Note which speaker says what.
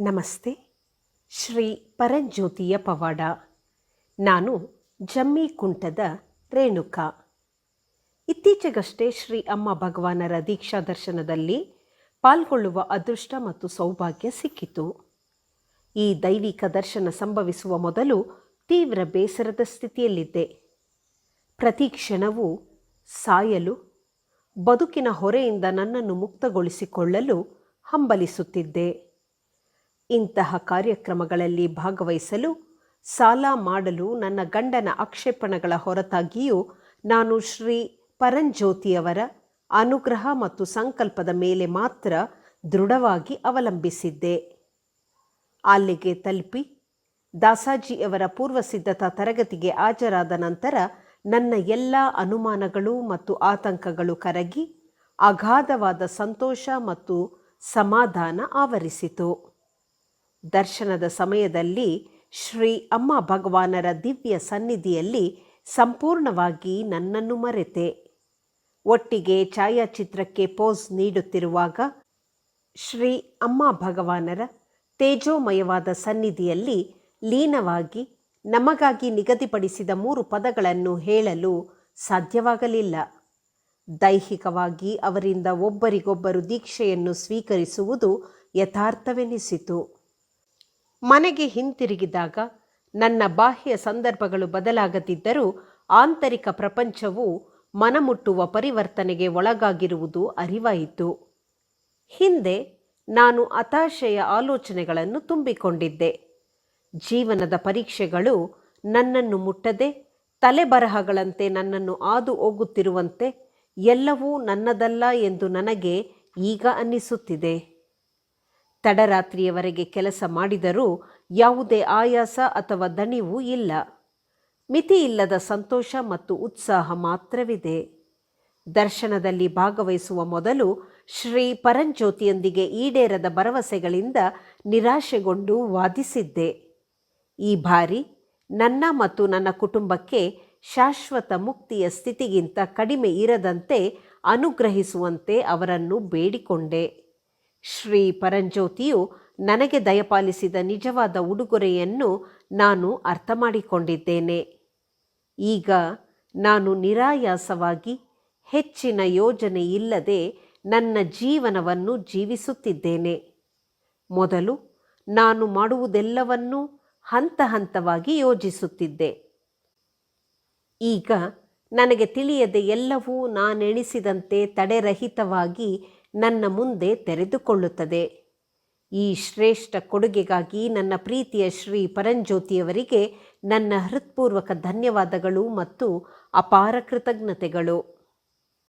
Speaker 1: ನಮಸ್ತೆ, ಶ್ರೀ ಪರಂಜ್ಯೋತಿಯ ಪವಾಡ. ನಾನು ಜಮ್ಮಿ ಕುಂಟದ ರೇಣುಕಾ. ಇತ್ತೀಚೆಗಷ್ಟೇ ಶ್ರೀ ಅಮ್ಮ ಭಗವಾನರ ದೀಕ್ಷಾ ದರ್ಶನದಲ್ಲಿ ಪಾಲ್ಗೊಳ್ಳುವ ಅದೃಷ್ಟ ಮತ್ತು ಸೌಭಾಗ್ಯ ಸಿಕ್ಕಿತು. ಈ ದೈವಿಕ ದರ್ಶನ ಸಂಭವಿಸುವ ಮೊದಲು ತೀವ್ರ ಬೇಸರದ ಸ್ಥಿತಿಯಲ್ಲಿದ್ದೆ. ಪ್ರತಿ ಕ್ಷಣವೂ ಸಾಯಲು, ಬದುಕಿನ ಹೊರೆಯಿಂದ ನನ್ನನ್ನು ಮುಕ್ತಗೊಳಿಸಿಕೊಳ್ಳಲು ಹಂಬಲಿಸುತ್ತಿದ್ದೆ. ಇಂತಹ ಕಾರ್ಯಕ್ರಮಗಳಲ್ಲಿ ಭಾಗವಹಿಸಲು, ಸಾಲ ಮಾಡಲು ನನ್ನ ಗಂಡನ ಆಕ್ಷೇಪಣೆಗಳ ಹೊರತಾಗಿಯೂ ನಾನು ಶ್ರೀ ಪರಂಜ್ಯೋತಿಯವರ ಅನುಗ್ರಹ ಮತ್ತು ಸಂಕಲ್ಪದ ಮೇಲೆ ಮಾತ್ರ ದೃಢವಾಗಿ ಅವಲಂಬಿಸಿದ್ದೆ. ಅಲ್ಲಿಗೆ ತಲುಪಿ ದಾಸಾಜಿಯವರ ಪೂರ್ವಸಿದ್ಧತಾ ತರಗತಿಗೆ ಹಾಜರಾದ ನಂತರ ನನ್ನ ಎಲ್ಲ ಅನುಮಾನಗಳು ಮತ್ತು ಆತಂಕಗಳು ಕರಗಿ ಅಗಾಧವಾದ ಸಂತೋಷ ಮತ್ತು ಸಮಾಧಾನ ಆವರಿಸಿತು. ದರ್ಶನದ ಸಮಯದಲ್ಲಿ ಶ್ರೀ ಅಮ್ಮ ಭಗವಾನರ ದಿವ್ಯ ಸನ್ನಿಧಿಯಲ್ಲಿ ಸಂಪೂರ್ಣವಾಗಿ ನನ್ನನ್ನು ಮರೆತೆ. ಒಟ್ಟಿಗೆ ಛಾಯಾಚಿತ್ರಕ್ಕೆ ಪೋಸ್ ನೀಡುತ್ತಿರುವಾಗ ಶ್ರೀ ಅಮ್ಮ ಭಗವಾನರ ತೇಜೋಮಯವಾದ ಸನ್ನಿಧಿಯಲ್ಲಿ ಲೀನವಾಗಿ ನಮಗಾಗಿ ನಿಗದಿಪಡಿಸಿದ ಮೂರು ಪದಗಳನ್ನು ಹೇಳಲು ಸಾಧ್ಯವಾಗಲಿಲ್ಲ. ದೈಹಿಕವಾಗಿ ಅವರಿಂದ ಒಬ್ಬರಿಗೊಬ್ಬರು ದೀಕ್ಷೆಯನ್ನು ಸ್ವೀಕರಿಸುವುದು ಯಥಾರ್ಥವೆನಿಸಿತು. ಮನೆಗೆ ಹಿಂತಿರುಗಿದಾಗ ನನ್ನ ಬಾಹ್ಯ ಸಂದರ್ಭಗಳು ಬದಲಾಗದಿದ್ದರೂ ಆಂತರಿಕ ಪ್ರಪಂಚವು ಮನಮುಟ್ಟುವ ಪರಿವರ್ತನೆಗೆ ಒಳಗಾಗಿರುವುದು ಅರಿವಾಯಿತು. ಹಿಂದೆ ನಾನು ಹತಾಶೆಯ ಆಲೋಚನೆಗಳನ್ನು ತುಂಬಿಕೊಂಡಿದ್ದೆ. ಜೀವನದ ಪರೀಕ್ಷೆಗಳು ನನ್ನನ್ನು ಮುಟ್ಟದೆ ತಲೆಬರಹಗಳಂತೆ ನನ್ನನ್ನು ಹಾದು ಹೋಗುತ್ತಿರುವಂತೆ ಎಲ್ಲವೂ ನನ್ನದಲ್ಲ ಎಂದು ನನಗೆ ಈಗ ಅನ್ನಿಸುತ್ತಿದೆ. ತಡರಾತ್ರಿಯವರೆಗೆ ಕೆಲಸ ಮಾಡಿದರೂ ಯಾವುದೇ ಆಯಾಸ ಅಥವಾ ದಣಿವು ಇಲ್ಲ. ಮಿತಿಯಿಲ್ಲದ ಸಂತೋಷ ಮತ್ತು ಉತ್ಸಾಹ ಮಾತ್ರವಿದೆ. ದರ್ಶನದಲ್ಲಿ ಭಾಗವಹಿಸುವ ಮೊದಲು ಶ್ರೀ ಪರಂಜ್ಯೋತಿಯೊಂದಿಗೆ ಈಡೇರದ ಭರವಸೆಗಳಿಂದ ನಿರಾಶೆಗೊಂಡು ವಾದಿಸಿದ್ದೆ. ಈ ಬಾರಿ ನನ್ನ ಮತ್ತು ನನ್ನ ಕುಟುಂಬಕ್ಕೆ ಶಾಶ್ವತ ಮುಕ್ತಿಯ ಸ್ಥಿತಿಗಿಂತ ಕಡಿಮೆ ಇರದಂತೆ ಅನುಗ್ರಹಿಸುವಂತೆ ಅವರನ್ನು ಬೇಡಿಕೊಂಡೆ. ಶ್ರೀ ಪರಂಜ್ಯೋತಿಯು ನನಗೆ ದಯಪಾಲಿಸಿದ ನಿಜವಾದ ಉಡುಗೊರೆಯನ್ನು ನಾನು ಅರ್ಥ ಮಾಡಿಕೊಂಡಿದ್ದೇನೆ ಈಗ ನಾನು ನಿರಾಯಾಸವಾಗಿ ಹೆಚ್ಚಿನ ಯೋಜನೆ ಇಲ್ಲದೆ ನನ್ನ ಜೀವನವನ್ನು ಜೀವಿಸುತ್ತಿದ್ದೇನೆ. ಮೊದಲು ನಾನು ಮಾಡುವುದೆಲ್ಲವನ್ನೂ ಹಂತ ಹಂತವಾಗಿ ಯೋಜಿಸುತ್ತಿದ್ದೆ. ಈಗ ನನಗೆ ತಿಳಿಯದೆ ಎಲ್ಲವೂ ನಾನೆಣಿಸಿದಂತೆ ತಡೆರಹಿತವಾಗಿ ನನ್ನ ಮುಂದೆ ತೆರೆದುಕೊಳ್ಳುತ್ತದೆ. ಈ ಶ್ರೇಷ್ಠ ಕೊಡುಗೆಗಾಗಿ ನನ್ನ ಪ್ರೀತಿಯ ಶ್ರೀ ಪರಂಜ್ಯೋತಿಯವರಿಗೆ ನನ್ನ ಹೃತ್ಪೂರ್ವಕ ಧನ್ಯವಾದಗಳು ಮತ್ತು ಅಪಾರ ಕೃತಜ್ಞತೆಗಳು.